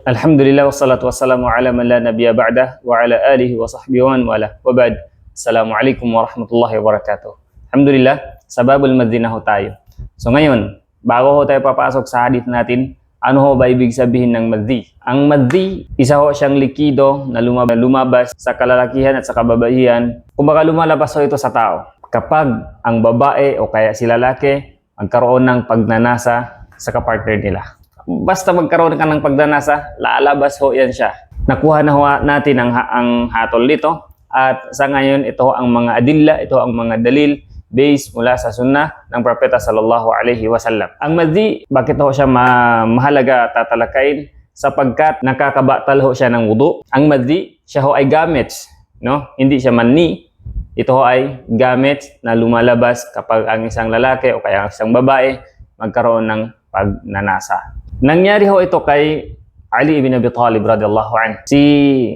Alhamdulillah wassalatu wassalamu ala man la nabiyya ba'da wa ala alihi wa sahbihi wa wala. Wa ba'd. Assalamualaikum warahmatullahi wabarakatuh. Alhamdulillah, sa Babul Madinah ho tayo. So ngayon, bago ho tayo papasok sa hadith natin, ano ho ba ibig sabihin ng madhi? Ang madhi, isa ho siyang likido na lumab- lumabas sa kalalakihan at sa kababaihan. Kumbaga lumalabas ho ito sa tao. Kapag ang babae o kaya si lalaki magkaroon ng pagnanasa sa kapartner nila. Basta magkaroon ka ng pagnanasa, lalabas ho yan siya. Nakuha na ho natin ang, ang hatol dito at sa ngayon ito ang mga adilla, ito ang mga dalil based mula sa sunnah ng propeta sallallahu alaihi wasallam. Ang madhi, bakit ho siya ma- mahalaga tatalakayin? Sapagkat nakakabatal ho siya ng wudu. Ang madhi, siya ho ay gamits, no? Hindi siya manni. Ito ho ay gamits na lumalabas kapag ang isang lalaki o kaya ang isang babae magkaroon ng pagnanasa. Nangyari ho ito kay Ali ibn Abi Talib radhiyallahu anhu. Si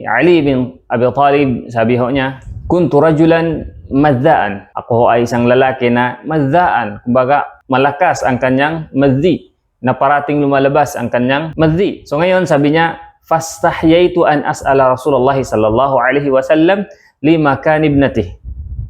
Ali ibn Abi Talib, sabi ho niya, kuntu rajulan maddaan. Ako ho ay isang lalaki na maddaan. Kumbaga, malakas ang kanyang madhi na parating lumalabas ang kanyang madhi. So ngayon, sabi niya, fastahyaitu an as'ala Rasulullah sallallahu alaihi wasallam lima kanibnati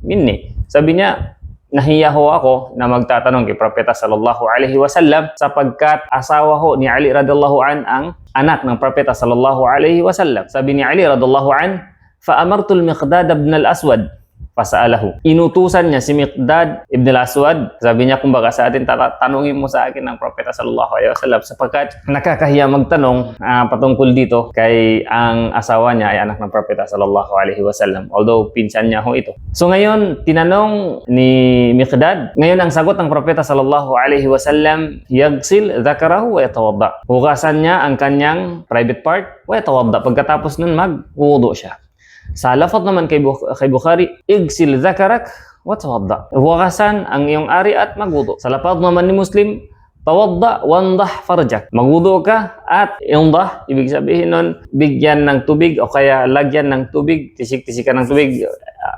minni. Sabi niya, nahiya ho ako na magtatanong kay Propeta sallallahu alaihi wasallam sapagkat asawa ho ni Ali radhiyallahu an ang anak ng Propeta sallallahu alaihi wasallam. Sabi ni Ali radhiyallahu an, fa amartu al-Miqdad ibn al-Aswad fasaalahu. Inutusan niya si Miqdad ibn al-Aswad. Sabi niya kumbaga sa atin, "Tata- tanungin mo sa akin ng Propeta sallallahu alaihi wasallam sapagkat nakakahiya magtanong ah, patungkol dito kay ang asawa niya ay anak ng Propeta sallallahu alaihi wasallam. Although pinsan niya ho ito. So ngayon, tinanong ni Miqdad, ngayon ang sagot ng Propeta sallallahu alaihi wasallam, yagsil dhakarahu wa yatawadda. Hugasan niya ang kanyang private part wa yatawadda. Pagkatapos nun magwudu siya. Sa lafaz naman kay, Buk- kay Bukhari, igsil dhakarak wa tawadda. Hugasan ang iyong ari at magwudu. Sa lafaz naman ni Muslim, tawadda wandah farjak. Magwudu ka at indah, ibig sabihin nun, bigyan ng tubig o kaya lagyan ng tubig, tisik-tisikan ng tubig.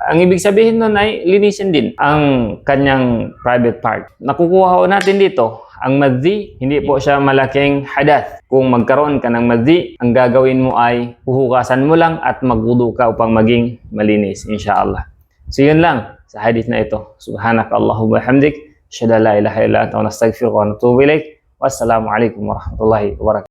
Ang ibig sabihin nun ay linisin din ang kanyang private part. Nakukuha ho natin dito, ang madhi, hindi po siya malaking hadath. Kung magkaroon ka ng madhi, ang gagawin mo ay huhugasan mo lang at magwudu ka upang maging malinis, inshallah. So yun lang sa hadith na ito. Subhanak Allahumma hamdik. Asyhadu an la ilaha illa anta wa nastaghfiruka wa natubu ilaik. Wassalamu alaikum warahmatullahi wabarakatuh.